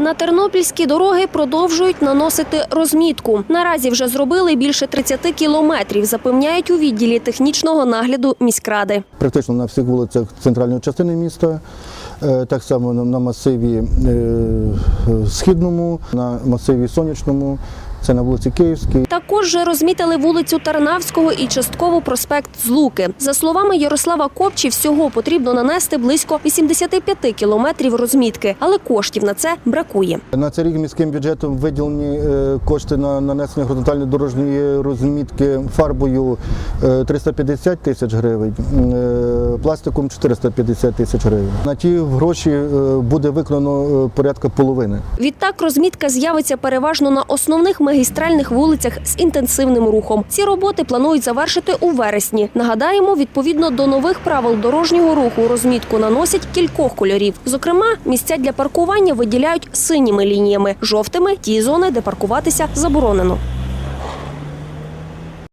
На тернопільські дороги продовжують наносити розмітку. Наразі вже зробили більше 30 кілометрів, запевняють у відділі технічного нагляду міськради. Практично на всіх вулицях центральної частини міста, е, так само на- масиві е, Східному, на масиві Сонячному, це на вулиці Київській. Також розмітили вулицю Тарнавського і частково проспект Злуки. За словами Ярослава Копчі, всього потрібно нанести близько 85 кілометрів розмітки, але коштів на це бракує. На цей рік міським бюджетом виділені е, кошти на нанесення горизонтальної дорожньої розмітки фарбою е, 350 тисяч гривень, е, пластиком 450 тисяч гривень. На ті гроші е, буде виконано е, порядка половини. Відтак розмітка з'явиться переважно на основних магістральних вулицях з інтенсивним рухом. Ці роботи планують завершити у вересні. Нагадаємо, відповідно до нових правил дорожнього руху розмітку наносять кількох кольорів. Зокрема, місця для паркування виділяють синіми лініями, жовтими ті зони, де паркуватися заборонено.